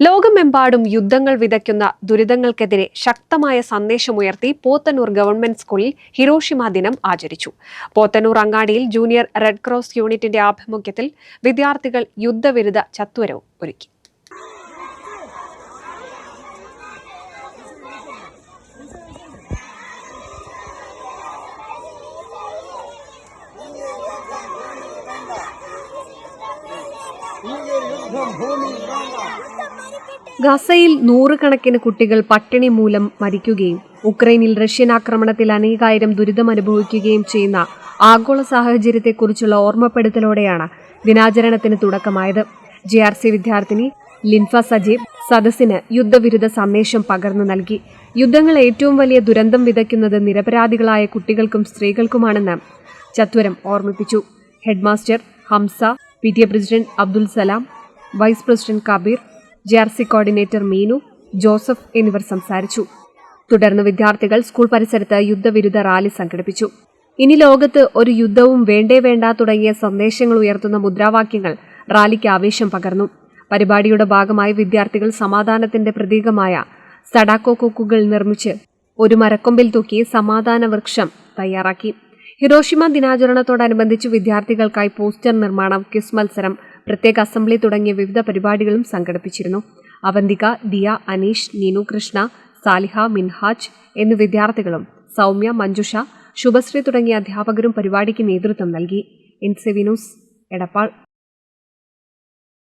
ലോകമെമ്പാടും യുദ്ധങ്ങൾ വിതയ്ക്കുന്ന ദുരിതങ്ങൾക്കെതിരെ ശക്തമായ സന്ദേശമുയർത്തി പോത്തന്നൂർ ഗവൺമെന്റ് സ്കൂളിൽ ഹിരോഷിമ ദിനം ആചരിച്ചു. പോത്തന്നൂർ അങ്ങാടിയിൽ ജൂനിയർ റെഡ് ക്രോസ് യൂണിറ്റിന്റെ ആഭിമുഖ്യത്തിൽ വിദ്യാർത്ഥികൾ യുദ്ധവിരുദ്ധ ചത്വരവും ഒരുക്കി. ഗസയിൽ നൂറുകണക്കിന് കുട്ടികൾ പട്ടിണി മൂലം മരിക്കുകയും ഉക്രൈനിൽ റഷ്യൻ ആക്രമണത്തിൽ അനേകായിരം ദുരിതമനുഭവിക്കുകയും ചെയ്യുന്ന ആഗോള സാഹചര്യത്തെക്കുറിച്ചുള്ള ഓർമ്മപ്പെടുത്തലോടെയാണ് ദിനാചരണത്തിന് തുടക്കമായത്. ജെ ആർ സി വിദ്യാർത്ഥിനി ലിൻഫ സജീബ് സദസ്സിന് യുദ്ധവിരുദ്ധ സന്ദേശം പകർന്നു നൽകി. യുദ്ധങ്ങൾ ഏറ്റവും വലിയ ദുരന്തം വിതയ്ക്കുന്നത് നിരപരാധികളായ കുട്ടികൾക്കും സ്ത്രീകൾക്കുമാണെന്ന് ചത്വരം ഓർമ്മിപ്പിച്ചു. Headmaster Hamsa P T A president Abdul Salam vice president Kabeer J R C coordinator Meenu Joseph എന്നിവർ സംസാരിച്ചു. തുടർന്ന് വിദ്യാർത്ഥികൾ സ്കൂൾ പരിസരത്ത് യുദ്ധവിരുദ്ധ റാലി സംഘടിപ്പിച്ചു. ഇനി ലോകത്ത് ഒരു യുദ്ധവും വേണ്ടേ വേണ്ട തുടങ്ങിയ സന്ദേശങ്ങൾ ഉയർത്തുന്ന മുദ്രാവാക്യങ്ങൾ റാലിക്ക് ആവേശം പകർന്നു. പരിപാടിയുടെ ഭാഗമായി വിദ്യാർത്ഥികൾ സമാധാനത്തിന്റെ പ്രതീകമായ സഡാക്കോ കൊക്കുകൾ നിർമ്മിച്ച് ഒരു മരക്കൊമ്പിൽ തൂക്കി സമാധാന വൃക്ഷം തയ്യാറാക്കി. ഹിരോഷിമ ദിനാചരണത്തോടനുബന്ധിച്ച് വിദ്യാർത്ഥികൾക്കായി പോസ്റ്റർ നിർമ്മാണം ക്വിസ് മത്സരം പ്രത്യേക അസംബ്ലി തുടങ്ങിയ വിവിധ പരിപാടികളും സംഘടിപ്പിച്ചിരുന്നു. അവന്തിക ദിയ അനീഷ് നീനു കൃഷ്ണ സാലിഹ മിൻഹാജ് എന്നീ വിദ്യാർത്ഥികളും സൗമ്യ മഞ്ജുഷ ശുഭശ്രീ തുടങ്ങിയ അധ്യാപകരും പരിപാടിക്ക് നേതൃത്വം നൽകി. N C Vinoos Edappal.